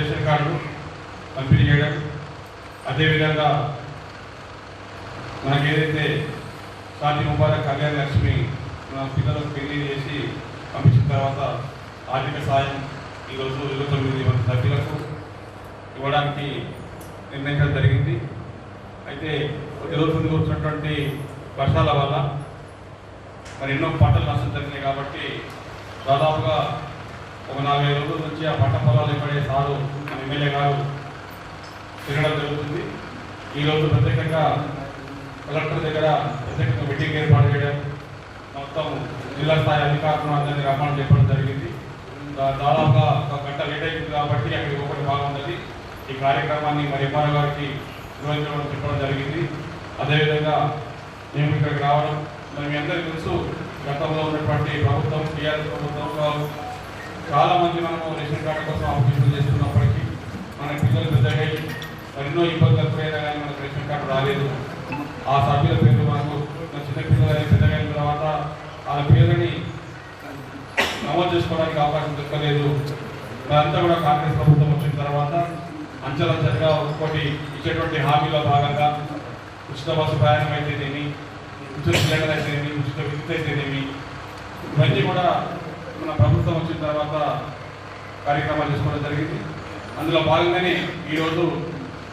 Ration card పంపిణీ చేయడం అదేవిధంగా మనకి ఏదైతే సాటి ముబారక్ కళ్యాణ లక్ష్మి మన పిల్లలకు పెళ్ళి చేసి పంపించిన తర్వాత ఆర్థిక సాయం ఈరోజు ఇరవై తొమ్మిది మంది సభ్యులకు ఇవ్వడానికి నిర్ణయించడం జరిగింది. అయితే కొద్ది వచ్చినటువంటి వర్షాల వల్ల మరి ఎన్నో పంటలు నష్టం జరిగినాయి కాబట్టి దాదాపుగా ఒక నలభై రోజుల నుంచి ఆ పంట పొలాలు ఇవ్వడే సారు ఎమ్మెల్యే గారు తిరగడం జరుగుతుంది. ఈరోజు ప్రత్యేకంగా కలెక్టర్ దగ్గర ప్రత్యేకంగా మీటింగ్ ఏర్పాటు చేయడం మొత్తం జిల్లా స్థాయి అధికారులను అందరినీ రమ్మని చెప్పడం జరిగింది. దాదాపుగా ఒక గంట లేట్ అయింది కాబట్టి అక్కడికి ఒకటి బాగుంది ఈ కార్యక్రమాన్ని మరి ఎంఆర్ఓ గారికి నిర్వహించడం చెప్పడం జరిగింది. అదేవిధంగా మేము ఇక్కడికి రావడం మరి మీ అందరికీ తెలుసు గతంలో ఉన్నటువంటి ప్రభుత్వం టీఆర్ఎస్ ప్రభుత్వంలో చాలా మంది మనము రేషన్ కార్డు కోసం అప్లికేషన్ చేస్తున్నప్పటికీ మన పిల్లలు పెద్దగా ఎన్నో ఇబ్బందులు ఎప్పుడైనా కానీ మనకు రేషన్ కార్డు రాలేదు. ఆ సభ్యుల పేర్లు మనకు మన చిన్న పిల్లలు పెద్దగా అయిన తర్వాత వాళ్ళ పేరుని నమోదు చేసుకోవడానికి అవకాశం దొరకలేదు. అదంతా కూడా కాంగ్రెస్ ప్రభుత్వం వచ్చిన తర్వాత అంచెలంచెలుగా ఒక్కొక్కటి ఇచ్చేటువంటి హామీలో భాగంగా ఉచిత బస్సు ప్రయాణం అయితేనేమి ఉచిత సిలిండర్ అయితేనేమి ఉచిత విద్యుత్ అయితేనేమి ఇవన్నీ కూడా ప్రభుత్వం వచ్చిన తర్వాత కార్యక్రమాలు చేసుకోవడం జరిగింది. అందులో భాగంగానే ఈరోజు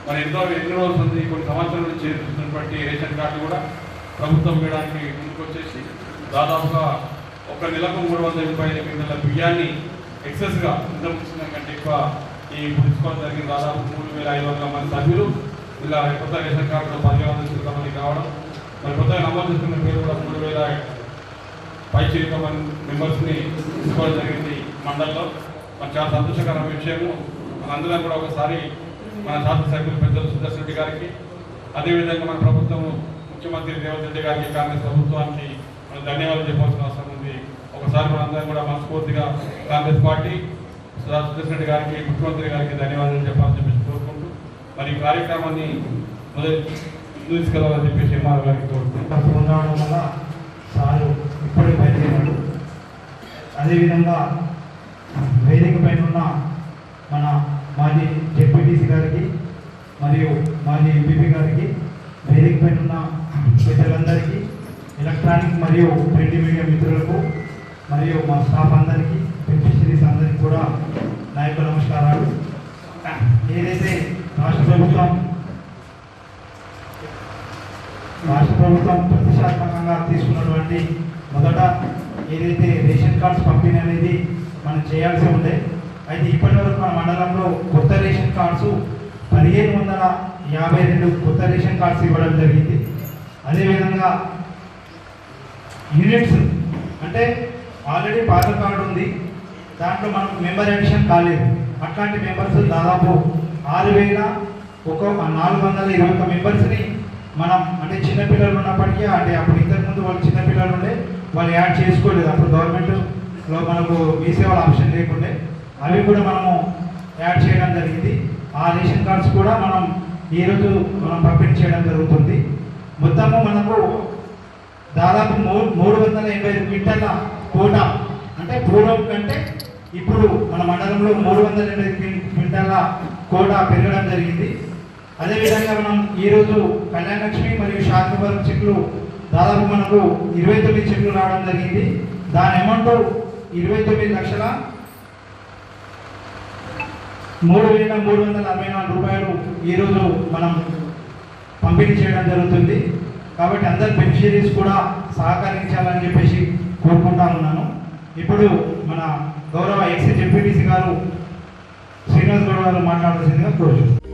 మరి ఎంతో ఎన్ని రోజులు ఉంది కొన్ని సంవత్సరాల నుంచి చేస్తున్నటువంటి రేషన్ కార్డు కూడా ప్రభుత్వం వేయడానికి ముందుకొచ్చేసి దాదాపుగా ఒక నెలకు మూడు వందల ముప్పై ఐదు కిందల బియ్యాన్ని ఎక్సెస్గా ఇంతకుముందు కంటే ఎక్కువ ఈ పుచ్చుకోవడం జరిగింది. దాదాపు మూడు వేల ఐదు వందల మంది సభ్యులు ఇలా కొత్త రేషన్ కార్డులో పదివేల వందల మంది కావడం మరి కొత్తగా నమోదు చేసుకున్న పేరు కూడా మూడు వేల పై చిరుక మెంబర్స్ని తీసుకోవడం జరిగింది మండలంలో. మరి చాలా సంతోషకరమైన విషయము. మనందరం కూడా ఒకసారి మన శాసనసభ్యులు పెద్దలు సుదర్శన్ రెడ్డి గారికి అదేవిధంగా మన ప్రభుత్వం ముఖ్యమంత్రి రేవంత్ రెడ్డి గారికి కాంగ్రెస్ ప్రభుత్వానికి మనం ధన్యవాదాలు చెప్పాల్సిన అవసరం ఉంది. ఒకసారి మనందరం కూడా మనస్ఫూర్తిగా కాంగ్రెస్ పార్టీ సుదర్శన్ రెడ్డి గారికి ముఖ్యమంత్రి గారికి ధన్యవాదాలు చెప్పాలని చెప్పేసి కోరుకుంటూ మరి ఈ కార్యక్రమాన్ని మొదలు తీసుకెళ్ళాలని చెప్పేసి ఎంఆర్ గారికి కోరుకుంటున్నాను ఉండడం వల్ల సారు ఇప్పటి బయలుదేరాడు అదేవిధంగా వేదిక పైన ఉన్న మన మాజీ జెడ్పీటీసీ గారికి మరియు మాజీ ఎంపీపీ గారికి వేదిక పైన ఉన్న ప్రజలందరికీ ఎలక్ట్రానిక్ మరియు ప్రింట్ మీడియా మిత్రులకు మరియు మా స్టాఫ్ అందరికీ బెనిఫిషరీస్ అందరికీ కూడా నా యొక్క నమస్కారాలు. ఏదైతే రాష్ట్ర ప్రభుత్వం రాష్ట్ర ప్రభుత్వం ప్రతిష్టాత్మకంగా తీసుకున్నటువంటి మొదట ఏదైతే రేషన్ కార్డ్స్ పంపిణీ అనేది మనం చేయాల్సి ఉండే అయితే ఇప్పటివరకు మన మండలంలో కొత్త రేషన్ కార్డ్స్ పదిహేను వందల యాభై రెండు కొత్త రేషన్ కార్డ్స్ ఇవ్వడం జరిగింది. అదేవిధంగా యూనిట్స్ అంటే ఆల్రెడీ పాత కార్డు ఉంది దాంట్లో మనకు మెంబర్ అడిషన్ కాలేదు. అట్లాంటి మెంబర్స్ దాదాపు ఆరు వేల ఒక నాలుగు వందల ఇరవై ఒక్క మెంబర్స్ని మనం అంటే చిన్నపిల్లలు ఉన్నప్పటికీ అంటే అప్పుడు ఇంతకుముందు వాళ్ళు చిన్నపిల్లలు ఉండే వాళ్ళు యాడ్ చేసుకోలేదు. అప్పుడు గవర్నమెంట్లో మనకు మీ సేవల ఆప్షన్ లేకుండే. అవి కూడా మనము యాడ్ చేయడం జరిగింది. ఆ రేషన్ కార్డ్స్ కూడా మనం ఈరోజు మనం పంపిణీ చేయడం జరుగుతుంది. మొత్తము మనకు దాదాపు మూడు మూడు వందల ఎనభై ఐదు క్వింటాల కోట అంటే పూర్వం కంటే ఇప్పుడు మన మండలంలో మూడు వందల ఎనభై క్వి- క్వింటాల కోట పెరగడం జరిగింది. అదేవిధంగా మనం ఈరోజు కళ్యాణ లక్ష్మి మరియు శాంతిపురం చెట్లు దాదాపు మనకు ఇరవై తొమ్మిది చెట్లు రావడం జరిగింది. దాని అమౌంట్ ఇరవై తొమ్మిది లక్షల మూడు వేల మూడు వందల అరవై నాలుగు రూపాయలు ఈరోజు మనం పంపిణీ చేయడం జరుగుతుంది. కాబట్టి అందరు బెనిఫిషరీస్ కూడా సహకరించాలని చెప్పేసి కోరుకుంటా ఉన్నాను. ఇప్పుడు మన గౌరవ ఎక్స్ ఎంపీటీసీ గారు శ్రీనివాస్ గౌడ్ గారు మాట్లాడాల్సిందిగా కోరుచున్నాను.